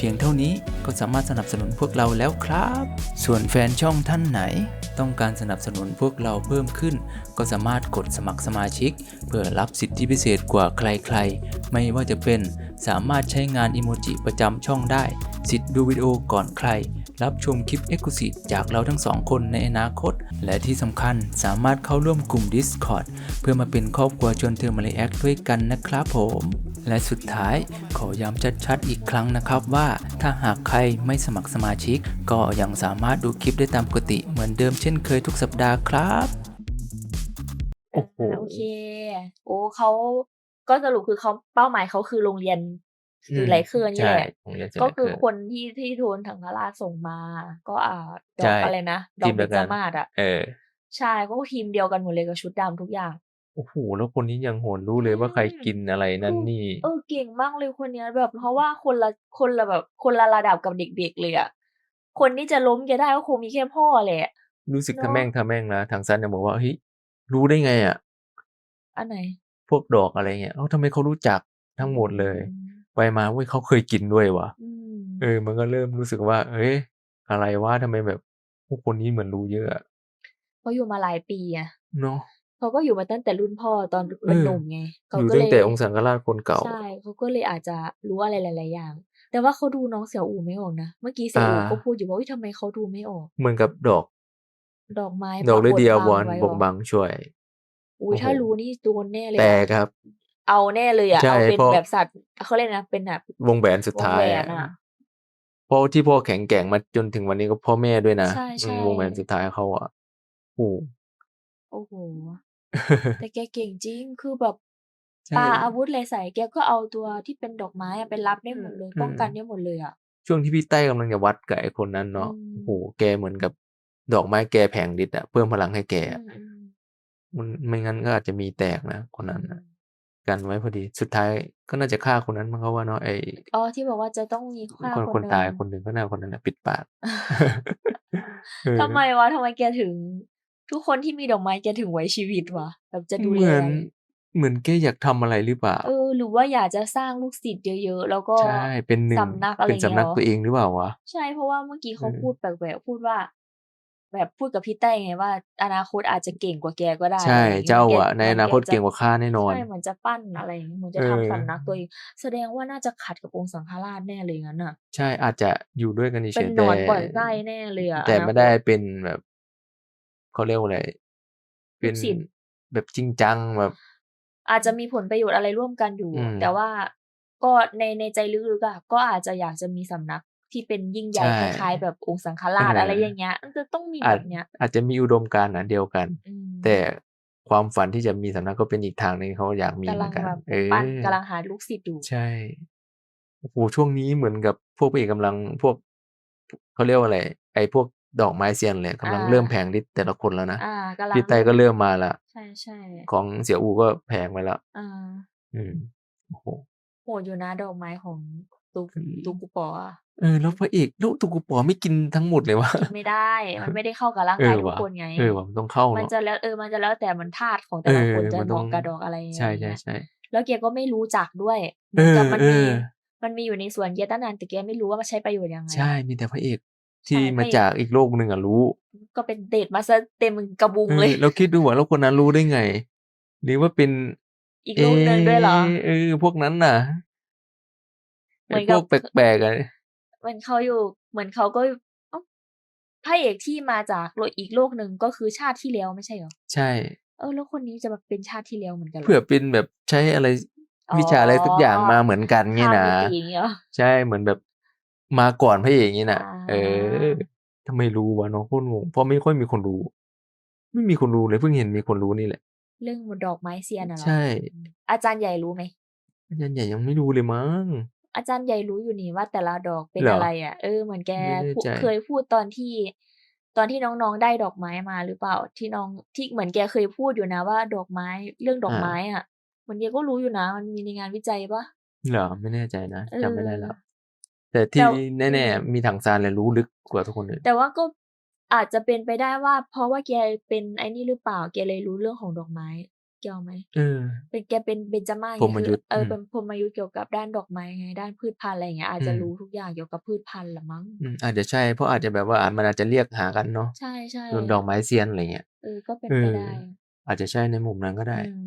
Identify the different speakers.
Speaker 1: พียงเท่านี้ก็สามารถสนับสนุนพวกเราแล้วครับ ส่วนแฟนช่องท่านไหน ต้องการสนับสนุนพวกเราเพิ่มขึ้น ก็สามารถกดสมัครสมาชิก เพื่อรับสิทธิพิเศษกว่าใครๆ ไม่ว่าจะเป็นสามารถใช้งานอิโมจิประจำช่องได้ สิทธิ์ดูวิดีโอก่อนใคร รับชมคลิป e x c l u s i v e จากเราทั้งสองคนในอนาคต และที่สำคัญสามารถเข้าร่วมกลุ่ม Discord เพื่อมาเป็นครอบครัวชวนเธอมาเลแอคด้วยกันนะครับผม และสุดท้ายขอย้ำชัดๆอีกครั้งนะครับว่าถ้าหากใครไม่สมัครสมาชิก ก็ยังสามารถดูคลิปได้ตามปกติเหมือนเดิมเช่นเคยทุกสัปดาห์ครับ
Speaker 2: โอ้โห
Speaker 3: อ่าโอเค โอ้เขาก็สรุปคือเขาเป้าหมายเขาคือโรงเรียนคือไรเครือนี่
Speaker 2: ใช่
Speaker 3: แหละ
Speaker 2: ผมเรียนเสร็จ
Speaker 3: ก็
Speaker 2: แล้ว
Speaker 3: คือ
Speaker 2: คือ
Speaker 3: คนที่ที่โทนถังคาราชส่งมา ก็อ่าด
Speaker 2: ใช่
Speaker 3: อกอะไรนะดอ
Speaker 2: ที
Speaker 3: ก
Speaker 2: ม
Speaker 3: เบ
Speaker 2: เดียว
Speaker 3: ญ
Speaker 2: กั
Speaker 3: จ
Speaker 2: น
Speaker 3: มาศอะ
Speaker 2: เออ
Speaker 3: ใช่ก็ทีมเดียวกันหมดเลยกับชุดดำทุกอย่าง
Speaker 2: โอ้โห แล้วคนนี้ยังโหนรู้เลยว่าใครกินอะไรนั่นนี่
Speaker 3: เออเก่งมากเลยคนเนี้ยแบบ เพราะว่าคนละคนละแบบ คนละระดับกับเด็กๆเลยอะคนที่จะล้มแกได้ก็คงมีแค่พ่อแหละ
Speaker 2: รู้สึก
Speaker 3: เนอะ
Speaker 2: ทำแม่งทำแม่งนะทางซันยังบอกว่าเฮ้ยรู้ได้ไงอะ
Speaker 3: อันไหน
Speaker 2: พวกดอกอะไรเงี้ยเอ้าทำไมเขารู้จักทั้งหมดเลย
Speaker 3: อืม
Speaker 2: ไปมาเว้ยเขาเคยกินด้วยวะ
Speaker 3: อืม
Speaker 2: เออ มันก็เริ่มรู้สึกว่า เอ้ยอะไรวะทำไมแบบพวกคนนี้เหมือนรู้เยอะอะ
Speaker 3: เขาอยู่มาหลายปีอะ
Speaker 2: เนาะ
Speaker 3: เขาก็อยู่มาตั้งแต่รุ่นพ่อตอน
Speaker 2: เอ
Speaker 3: เป็น
Speaker 2: อ
Speaker 3: หนุ่มไงเขา
Speaker 2: อยู่
Speaker 3: ก็
Speaker 2: ตั้
Speaker 3: เล
Speaker 2: ง
Speaker 3: ย
Speaker 2: แต่องค์สังฆราชคนเก่า
Speaker 3: ใช่เขาก็เลยอาจจะรู้อะไรหลาย ๆ อย่าง แต่ว่าเขาดูน้องเสี่ยวอู่ไม่ออกนะเมื่อกี้เสี่ยวอู่
Speaker 2: อ่า
Speaker 3: ก็พูดอยู่ว่าวิทำไมเขาดูไม่ออก
Speaker 2: เหมือนกับดอก
Speaker 3: ดอกไม้
Speaker 2: ดอกฤดีอาว
Speaker 3: บ
Speaker 2: รณ์
Speaker 3: ไว้
Speaker 2: บ่ง
Speaker 3: หรอ
Speaker 2: บังช่วย
Speaker 3: อุ้ย
Speaker 2: โอ้โห
Speaker 3: ถ้ารู้นี่โดนแน่เลย
Speaker 2: แต่
Speaker 3: อะ
Speaker 2: ครับ
Speaker 3: เอาแน่เลยอะ
Speaker 2: ใช่
Speaker 3: เอาเป็น
Speaker 2: เพราะ
Speaker 3: แบบสัตว์เขาเรียกนะเป็นแบบ
Speaker 2: วงแหวนสุด
Speaker 3: วง
Speaker 2: ท้า
Speaker 3: แห
Speaker 2: ย
Speaker 3: วน
Speaker 2: อะ
Speaker 3: อะ
Speaker 2: เพราะที่พ่อแข็งแกร่งมาจนถึงวันนี้ก็เพ่อแม่ด้วยนะ
Speaker 3: ใช่
Speaker 2: อื
Speaker 3: ใช่
Speaker 2: มวงแหวนสุดท้ายเขาอะโอ้โห
Speaker 3: โอ้โห แต่แกเก่งจริง คือแบบ
Speaker 2: ใช่
Speaker 3: ปาอาวุธอะไรใส่ แกก็เอาตัวที่เป็นดอกไม้อะไปรับได้หมดเลย
Speaker 2: อืม
Speaker 3: ป้องกันได้หมดเลยอะ
Speaker 2: ช่วงที่พี่ใต้กำลังจะวัดกับไอ้คนนั้นเนาะ
Speaker 3: อืม
Speaker 2: โอ้โหแกเหมือนกับดอกไม้แกแผงฤทธิ์อะ เพิ่มพลังให้แก
Speaker 3: อื
Speaker 2: อะ
Speaker 3: มอืม
Speaker 2: มัน ไม่งั้นก็อาจจะมีแตกนะคนนั้น
Speaker 3: อื
Speaker 2: นะ
Speaker 3: ม
Speaker 2: กันไว้พอดี สุดท้ายก็น่าจะฆ่าคนนั้นมั้งเขาว่าเนาะ ไอ้
Speaker 3: อ๋อ ที่บอกว่าจะต้องมีฆ่า
Speaker 2: คน
Speaker 3: ค
Speaker 2: คน
Speaker 3: น
Speaker 2: ตาย
Speaker 3: หนึ่ง
Speaker 2: คนหนึ่งก็น่าคนนั้นแหละปิดปาก เออ
Speaker 3: ทำไมวะ ทำไมแกถึง ทุกคนที่มีดอกไม้แกถึงไว้ชีวิตวะแบบจะดู
Speaker 2: เห
Speaker 3: แล
Speaker 2: มือน เหมือนแกอยากทำอะไรหรือเปล่า
Speaker 3: เออ หรือว่าอยากจะสร้างลูกศิษย์เยอะๆ แล้วก็
Speaker 2: ใช่ เป็นหนึ่ง
Speaker 3: สำนักอะไร
Speaker 2: เป็นสำนัก
Speaker 3: เงี้ย
Speaker 2: ตัวเองหรือเปล่าวะ
Speaker 3: ใช่เพราะว่าเมื่อกี้เขา
Speaker 2: เออ
Speaker 3: พูดแปลกๆพูดว่า แบบพูดกับพี่เต้ไงว่า อนาคตอาจจะเก่งกว่าแกก็ได้
Speaker 2: ใช่
Speaker 3: อะไรอย่งงี้ย
Speaker 2: เจ้า
Speaker 3: แก
Speaker 2: อะ ในอนาคต
Speaker 3: แจะ
Speaker 2: เก่งกว่าข้าแน่นอน
Speaker 3: ใช่เหมือนจะปั้นอะไรอย่างงี้เหมือนจะ
Speaker 2: เออ
Speaker 3: ทำสำนักตัวเองแสดงว่าน่าจะขัดกับองค์สังฆราชแน่เลยงั้นน่ะ
Speaker 2: ใช่อาจจะอยู่ด้วยกันเฉ
Speaker 3: เป็น
Speaker 2: ยๆ
Speaker 3: หนอน
Speaker 2: แต่
Speaker 3: ปล่อยไส้แน่เลยอะ
Speaker 2: แต่
Speaker 3: อนาคต
Speaker 2: ไม่ได้เป็นแบบ เขาเรียกว่าอะไร เป็น
Speaker 3: ลูกศิษย์
Speaker 2: แบบจริงจังแบบ
Speaker 3: อาจจะมีผลประโยชน์อะไรร่วมกันอยู่
Speaker 2: อืม
Speaker 3: แต่ว่าก็ในในใจลึกๆอะก็อาจจะอยากจะมีสำนักที่เป็นยิ่งใหญ่
Speaker 2: ใช่
Speaker 3: คล้ายๆแบบองค์สังฆราช
Speaker 2: เอออ
Speaker 3: อะไรอย่างเงี้ยมันจะต้องมี
Speaker 2: อา
Speaker 3: แบ
Speaker 2: จ
Speaker 3: บเนี้ย
Speaker 2: อาจจะมีอุดมการณ์อันเดียวกัน
Speaker 3: อืม
Speaker 2: แต่ความฝันที่จะมีสำนักก็เป็นอีกทางหนึ่งเขาอยากมีเห
Speaker 3: กำ
Speaker 2: มื
Speaker 3: ลั
Speaker 2: องนกัน
Speaker 3: แบบ
Speaker 2: เออ
Speaker 3: ปั้นกำลังหาลูกศิษย์อยู่
Speaker 2: ใช่ โอ้โห ช่วงนี้เหมือนกับพวกพระเอกกำลังพวกเขาเรียกว่าอะไร ไอ้พวก ดอกไม้เซียนเลยกำลัง
Speaker 3: อ่า
Speaker 2: เริ่มแผงฤทธิ์แต่ละคนแล้วนะ
Speaker 3: อ่ากำลัง
Speaker 2: พี่ไตก็เริ่มมาละ
Speaker 3: ใช่ใช่
Speaker 2: ของเสี่ยอูก็แผงไปแล้ว
Speaker 3: อ่า
Speaker 2: อืมโอ้โห
Speaker 3: โหดอยู่นะดอกไม้ของตู
Speaker 2: อืม
Speaker 3: ตูกุปออะ
Speaker 2: เออแล้วพระเอกแล้วตุกุปอไม่กินทั้งหมดเลยวะ
Speaker 3: กินไม่ได้ มันไม่ได้เข้ากับร่าง
Speaker 2: เอกา
Speaker 3: ย
Speaker 2: อ
Speaker 3: ทุก
Speaker 2: ว่ะ
Speaker 3: คนไง
Speaker 2: เออว่ะมันต้องเข้า
Speaker 3: มัน
Speaker 2: เนาะ
Speaker 3: จะแล้วเออมันจะแล้วแต่มันธาตุของแต่ละคน
Speaker 2: เออ
Speaker 3: จะ
Speaker 2: มัน
Speaker 3: เห
Speaker 2: ต้อง
Speaker 3: มาะกับดอกอะไรอะไร
Speaker 2: ใช่
Speaker 3: อย่าง
Speaker 2: ใช่
Speaker 3: เงี้ย
Speaker 2: ใช่
Speaker 3: แล้วแกก็ไม่รู้จักด้วยเห
Speaker 2: เอ
Speaker 3: มือน
Speaker 2: อ
Speaker 3: กับมัน
Speaker 2: เอ
Speaker 3: มี
Speaker 2: อ
Speaker 3: มันมีอยู่ในสวนเยตั้งนานแต่แกไม่รู้ว่ามันใช้ประโยชน์ยังไง
Speaker 2: ใช่มีแต่พระเอก ที่
Speaker 3: ใช่พ
Speaker 2: มา
Speaker 3: ระเอก
Speaker 2: จากอีกโลกหนึ่งอะรู้
Speaker 3: ก็เป็นเดทมาซะเต็มกระบุง
Speaker 2: เอ
Speaker 3: เล
Speaker 2: อยแล้วคิดดูว่าแล้วคนนั้นรู้ได้ไง หรือว่าเป็น
Speaker 3: อีกโลกหนึ่งด้วยเหรอ
Speaker 2: เะเออพวกนั้นน่ะ
Speaker 3: เหมื
Speaker 2: ไอ้
Speaker 3: อน
Speaker 2: พ
Speaker 3: กับ
Speaker 2: วกแปลกๆอะ
Speaker 3: เหมือนเขาอยู่เหมือนเขาก็เอ้าพระเอกที่มาจากโลกอีกโลกหนึ่งก็คือชาติที่แล้วไม่ใช่เหรอ
Speaker 2: ใช่
Speaker 3: เออ แล้วคนนี้จะแบบเป็นชาติที่แล้วเหมือนกันหร
Speaker 2: เผื่อเป็นแบบใช้อะไร
Speaker 3: อ๋อ
Speaker 2: วิชาอะไรสักอย่างมาเหมือนกันเนี่ย
Speaker 3: ข้าม
Speaker 2: นะ
Speaker 3: มิติอย่างเงี้ยเหรอ
Speaker 2: ใช่เหมือนแบบ มาก่อนพระเอกนี่น่ะ
Speaker 3: อ่า
Speaker 2: เออทำไมรู้วะน้องโคตรงงเพราะไม่ค่อยมีคนรู้ ไม่มีคนรู้เลยเพิ่งเห็นมีคนรู้นี่แหละ
Speaker 3: เรื่องดอกไม้เซียนน่ะเหรอ
Speaker 2: ใช่
Speaker 3: อืมอาจารย์ใหญ่รู้ไหม
Speaker 2: อาจารย์ใหญ่ยังไม่รู้เลยมั้ง
Speaker 3: อาจารย์ใหญ่รู้อยู่นี่ว่าแต่ละดอกเป็น
Speaker 2: เหรออ
Speaker 3: อะไรอะ เออเหมือนแก
Speaker 2: ไม่แน่
Speaker 3: พูด
Speaker 2: ใจ
Speaker 3: เคยพูดตอนที่ตอนที่น้องๆได้ดอกไม้มาหรือเปล่า ที่น้องที่เหมือนแกเคยพูดอยู่นะว่าดอกไม้เรื่องดอก
Speaker 2: อา
Speaker 3: ไม้อะเหมือนแกก็รู้อยู่นะ มันมีในงานวิจัยเปล่า?
Speaker 2: เหรอ?ไม่แน่ใจนะ
Speaker 3: เอ
Speaker 2: จำไม่ได้แล้
Speaker 3: อ
Speaker 2: ว แต่
Speaker 3: แต่
Speaker 2: ที่
Speaker 3: อื
Speaker 2: แน่ๆ
Speaker 3: ม
Speaker 2: อะมีถังซานเนี่ยรู้ลึกกว่าทุกคนอื่น
Speaker 3: แต่ว่าก็อาจจะเป็นไปได้ว่า เพราะว่าแกเป็นไอ้นี่หรือเปล่าแกเลยรู้เรื่องของดอกไม้เกี่ยวไหม?
Speaker 2: เออ
Speaker 3: เป็นแกเป็นเบญจมาศ
Speaker 2: พร
Speaker 3: ไง
Speaker 2: หม
Speaker 3: คือ
Speaker 2: ยุทธ์
Speaker 3: เอ
Speaker 2: อื
Speaker 3: อ
Speaker 2: ม
Speaker 3: เป็นพรหมยุทธ์เกี่ยวกับด้านดอกไม้ไงด้านพืชพันธุ์อะไรอย่างเงี้ยอาจ
Speaker 2: อื
Speaker 3: จะ
Speaker 2: ม
Speaker 3: รู้ทุกอย่างเกี่ยวกับพืชพันธุ์แหละมั้ง
Speaker 2: อืมอาจจะใช่เพราะอาจจะแบบว่าอามันอาจจะเรียกหากันเนาะ
Speaker 3: ใช่
Speaker 2: ส่วนดอก
Speaker 3: ๆ
Speaker 2: ไม้เซียนอะไรเงี้ย
Speaker 3: เออก็เป็น
Speaker 2: เอ
Speaker 3: ไป
Speaker 2: อ
Speaker 3: ได้
Speaker 2: อาจจะใช่ในมุมนั้นก็
Speaker 3: อื
Speaker 2: ได้
Speaker 3: ม